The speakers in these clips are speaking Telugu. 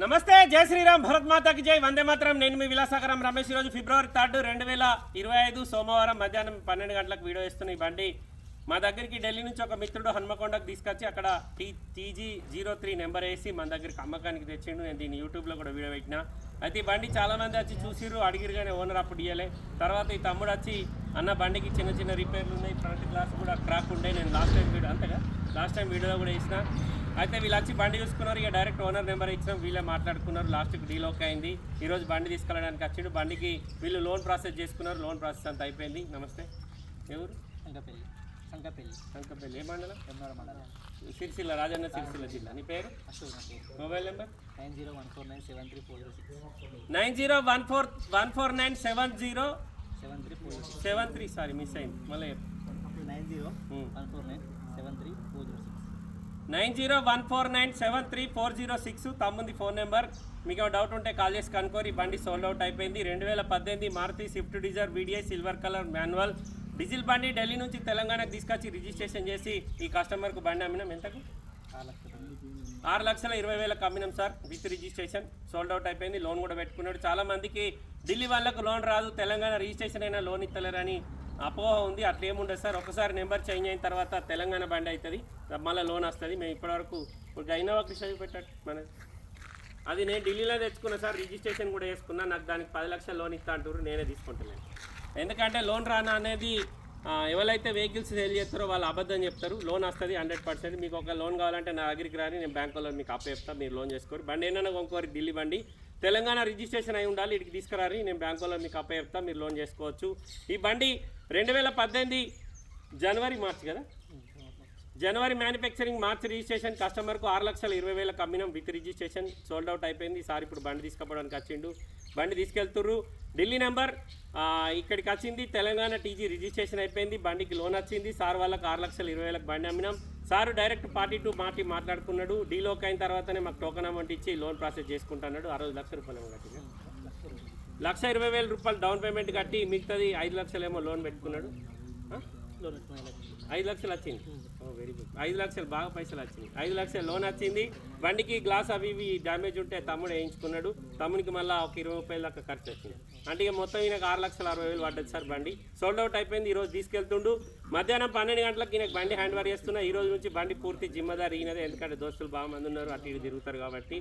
నమస్తే జై శ్రీరామ్ భరత్ మాతాకి జై. వందే మాత్రం. నేను మీ విలాసాగరం రమేష్. ఈరోజు ఫిబ్రవరి థర్డ్ రెండు వేల ఇరవై ఐదు సోమవారం మధ్యాహ్నం పన్నెండు గంటలకు వీడియో ఇస్తున్న ఈ బండి. మా దగ్గరికి ఢిల్లీ నుంచి ఒక మిత్రుడు హన్మకొండకు తీసుకొచ్చి అక్కడ T TG zero three number వేసి మన దగ్గరికి అమ్మకానికి తెచ్చిండు. నేను దీన్ని యూట్యూబ్లో కూడా వీడియో పెట్టిన. అయితే ఈ బండి చాలా మంది వచ్చి చూసిర్రు అడిగిరు కానీ ఓనర్ అప్పుడు ఇయ్యలే. తర్వాత ఈ తమ్ముడు వచ్చి అన్న బండికి చిన్న చిన్న రిపేర్లు ఉన్నాయి ఫ్రంట్ గ్లాస్ కూడా క్రాక్ ఉండే నేను లాస్ట్ టైం వీడియో అంతగా లాస్ట్ టైం వీడియోలో కూడా వేసిన. అయితే వీళ్ళు వచ్చి బండి చూసుకున్నారు. ఇక డైరెక్ట్ ఓనర్ నెంబర్ ఇచ్చినాం. వీళ్ళే మాట్లాడుకున్నారు. లాస్ట్కి డీల్ ఓకే అయింది. ఈరోజు బండి తీసుకెళ్ళడానికి వచ్చిండు. బండికి వీళ్ళు లోన్ ప్రాసెస్ చేసుకున్నారు. లోన్ ప్రాసెస్ అంతా అయిపోయింది. నమస్తే. ఎవరు సంకపల్లి. సంకపల్లి. సంకపల్లి. ఏ మండలం? మండలం. సిరిసిల్ల రాజన్న సిరిసిల్ల జిల్లా. నీ పేరు? Mobile number? Nine zero one four nine seven three four six. Nine zero one four one four nine seven zero seven three four seven three sorry miss అయింది. మళ్ళీ nine zero. One four nine seven three four zero six. Nine zero one four nine seven three four zero six తమ్ముంది phone number. మీకు డౌట్ ఉంటే కాల్ చేసి కనుకోరి ఈ బండి సోల్డ్ అవుట్ అయిపోయింది. రెండు వేల పద్దెనిమిది Maruti Swift Dzire VDI silver colour manual diesel బండి ఢిల్లీ నుంచి తెలంగాణకు తీసుకొచ్చి రిజిస్ట్రేషన్ చేసి ఈ కస్టమర్కు బండి అమ్మినాం. ఎంతకు? ఆరు లక్షల ఇరవై వేలకు అమ్మినాం sir with registration sold out అయిపోయింది. లోన్ కూడా పెట్టుకున్నాడు. చాలామందికి ఢిల్లీ వాళ్ళకు లోన్ రాదు. తెలంగాణ రిజిస్ట్రేషన్ అయినా లోన్ ఇస్తలేరని అపోహ ఉంది అట్లా ఏముండదు సార్. ఒకసారి నెంబర్ చేంజ్ అయిన తర్వాత తెలంగాణ బండి అవుతుంది మళ్ళీ లోన్ వస్తుంది. మేము ఇప్పటివరకు ఇప్పుడు ఇన్నోవా కృష్ణ పెట్టాడు మన అది నేను ఢిల్లీలో తెచ్చుకున్నా సార్ రిజిస్ట్రేషన్ కూడా వేసుకున్నా నాకు దానికి పది లక్షల లోన్ ఇస్తా అంటారు నేనే తీసుకుంటున్నాను. ఎందుకంటే లోన్ రానా అనేది ఎవరైతే వెహికల్స్ సేల్ చేస్తారో వాళ్ళు అబద్ధం చెప్తారు. లోన్ వస్తుంది హండ్రెడ్ పర్సెంట్. మీకు ఒక లోన్ కావాలంటే నా దగ్గరికి రాని నేను బ్యాంకులో మీకు అప్ప చెప్తాను మీరు లోన్ చేసుకోరు. బండి ఏంటన్నా ఇంకోరి ఢిల్లీ బండి. తెలంగాణ రిజిస్ట్రేషన్ అయి ఉండాలి ఇక్కడికి తీసుకురారి నేను బ్యాంకులో మీకు అప్ప చెప్తా మీరు లోన్ చేసుకోవచ్చు. ఈ బండి రెండు వేల పద్దెనిమిది జనవరి మార్చ్ కదా? జనవరి మ్యానుఫ్యాక్చరింగ్ మార్చ్ రిజిస్ట్రేషన్ కస్టమర్కు ఆరు లక్షల ఇరవై వేల కమ్మినం విత్ రిజిస్ట్రేషన్ సోల్డ్ అవుట్ అయిపోయింది. సార్ ఇప్పుడు బండి తీసుకుపోవడానికి వచ్చిండు. బండి తీసుకెళ్తుర్రు. ఢిల్లీ నెంబర్ ఇక్కడికి వచ్చింది తెలంగాణ టీజీ రిజిస్ట్రేషన్ అయిపోయింది. బండికి లోన్ వచ్చింది. సార్ వాళ్ళకి ఆరు లక్షల ఇరవై వేలకు బండి అమ్మినాం. Sir direct party to party మాట్లాడుకున్నాడు. డీలోక్ అయిన తర్వాతనే మాకు టోకన్ అమౌంట్ ఇచ్చి లోన్ ప్రాసెస్ చేసుకుంటున్నాడు. అరవై లక్ష రూపాయలు ఏమో లక్ష ఇరవై వేల రూపాయలు డౌన్ పేమెంట్ కట్టి మిగతాది ఐదు లక్షలేమో లోన్ పెట్టుకున్నాడు. ఐదు లక్షలు వచ్చింది. Very good. ఐదు లక్షలు బాగా పైసలు వచ్చింది. ఐదు లక్షలు లోన్ వచ్చింది. బండికి గ్లాస్ అవి ఇవి డ్యామేజ్ ఉంటే తమ్ముడు వేయించుకున్నాడు. తమ్మునికి మళ్ళీ ఒక ఇరవై రూపాయలు దాకా ఖర్చు వచ్చింది. అంటే ఇక మొత్తం ఈయనకు ఆరు లక్షల అరవై వేలు పడ్డది సార్ బండి. సోల్డ్ అవుట్ అయిపోయింది ఈరోజు తీసుకెళ్తుండు. మధ్యాహ్నం పన్నెండు గంటలకు ఈయనకు బండి హ్యాండ్ ఓవర్ చేస్తున్నా. ఈ రోజు నుంచి బండి పూర్తి జిమ్మదారి ఈయనదే. ఎందుకంటే దోస్తులు బాగా మంది ఉన్నారు అటు ఇటు తిరుగుతారు కాబట్టి.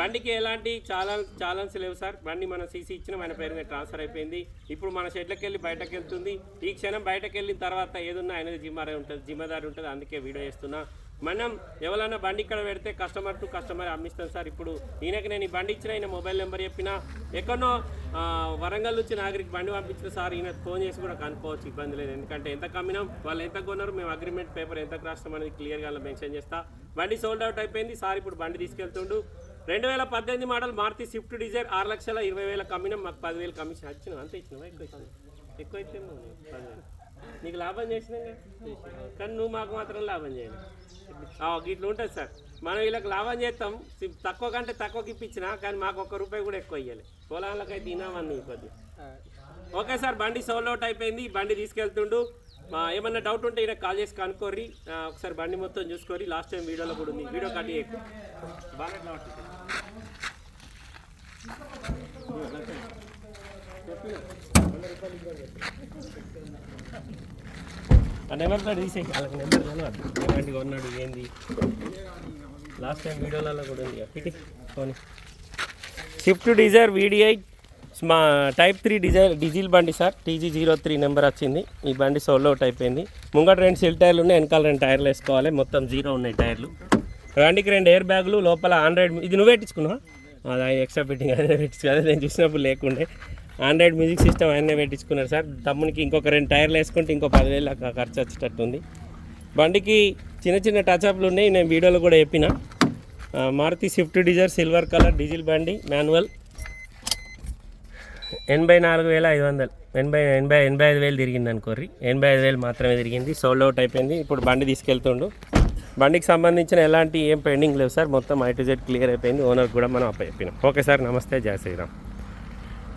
బండికి ఎలాంటి చాలా ఛాలెన్స్ లేవు సార్. బండి మనం సీసీ ఇచ్చిన మన పేరు మీద ట్రాన్స్ఫర్ అయిపోయింది. ఇప్పుడు మన షెడ్లకి వెళ్ళి బయటకు వెళ్తుంది ఈ క్షణం బయటకు వెళ్ళిన తర్వాత ఏదున్నా ఆయన జిమ్మారే ఉంటుంది జిమ్మదారి ఉంటుంది. అందుకే వీడియో చేస్తున్నా. మనం ఎవరైనా బండి ఇక్కడ పెడితే కస్టమర్ టు కస్టమర్ అమ్మిస్తాం సార్. ఇప్పుడు ఈయనకి నేను ఈ బండి ఇచ్చిన ఈయన మొబైల్ నెంబర్ చెప్పిన ఎక్కడో వరంగల్ నుంచి నాగరికి బండి పంపించిన సార్ ఈయన ఫోన్ చేసి కూడా కనుక్కోవచ్చు ఇబ్బంది లేదు. ఎందుకంటే ఎంత కమ్మినాం వాళ్ళు ఎంత కొన్నారు మేము అగ్రిమెంట్ పేపర్ ఎంత రాస్తాం అనేది క్లియర్గా మెన్షన్ చేస్తా. బండి సోల్డ్ అవుట్ అయిపోయింది సార్ ఇప్పుడు బండి తీసుకెళ్తుండు. రెండు వేల పద్దెనిమిది మోడల్ మారుతి స్విఫ్ట్ డిజైర్ ఆరు లక్షల ఇరవై వేల కమ్మినాం మాకు పదివేలు కమిషన్ వచ్చినాం అంత ఇచ్చినాం ఎక్కువ ఇచ్చినావు ఎక్కువ అయితే పదివేలు నీకు లాభం చేసినా కానీ నువ్వు మాకు మాత్రం లాభం చేయాలి ఇట్లా ఉంటుంది సార్. మనం వీళ్ళకి లాభం చేస్తాం. తక్కువ కంటే తక్కువకి ఇప్పించినా కానీ మాకు ఒక్క రూపాయి కూడా ఎక్కువ ఇవ్వాలి పొలాలకైతే తినామని కొద్ది ఓకే సార్ బండి సోల్ అవుట్ అయిపోయింది. బండి తీసుకెళ్తుండు. మా ఏమన్నా డౌట్ ఉంటే ఈయన కాల్ చేసి కనుక్కోర్రి. ఒకసారి బండి మొత్తం చూసుకోరి లాస్ట్ టైం వీడియోలో కూడా ఉంది. వీడియో కట్ చేయకు. బాగా ఆ నెంబర్ ప్లేట్ వాళ్ళకి నెంబర్ తెలవద్దు ఎలాంటి కొన్నాడు ఏంది? లాస్ట్ టైం వీడియోలలో కూడా ఉంది ఇటు ఫోన్ స్విఫ్ట్ డిజైర్ వీడిఐ మా టైప్ త్రీ డిజైర్ డీజిల్ బండి sir. TG zero three number వచ్చింది. ఈ బండి సోల్ అవుట్ అయిపోయింది ముంగట రెండు సెల్ టైర్లు ఉన్నాయి వెనకాల రెండు టైర్లు వేసుకోవాలి. మొత్తం జీరో ఉన్నాయి టైర్లు బండికి రెండు ఎయిర్ బ్యాగులు లోపల ఆండ్రాయిడ్ ఇది నువ్వు పెట్టించుకున్నావా అది ఎక్స్ట్రా ఫిట్టింగ్ అదే పెట్టించుకున్నా నేను చూసినప్పుడు లేకుండే. ఆండ్రాయిడ్ మ్యూజిక్ సిస్టమ్ ఆయనే పెట్టించుకున్నారు సార్. తమ్మునికి ఇంకొక రెండు టైర్లు వేసుకుంటే ఇంకో పదివేలు ఖర్చు వచ్చేటట్టు ఉంది బండికి చిన్న చిన్న టచ్అప్లు ఉన్నాయి. నేను వీడియోలో కూడా చెప్పిన. Maruti Swift Dzire silver colour diesel బండి మాన్యువల్. ఎనభై నాలుగు వేల ఐదు వందలు. ఎనభై ఎనభై ఎనభై ఐదు వేలు తిరిగింది అనుకోర్రి. ఎనభై ఐదు వేలు మాత్రమే తిరిగింది. సోల్డ్ అవుట్ అయిపోయింది. ఇప్పుడు బండి తీసుకెళ్తుండు. బండికి సంబంధించిన ఎలాంటి ఏం పెండింగ్ లేవు సార్. మొత్తం ఐ టు జెడ్ క్లియర్ అయిపోయింది. ఓనర్ కూడా మనం అప్ప చెప్పినాం. Okay sir. నమస్తే. జయ శ్రీరామ్.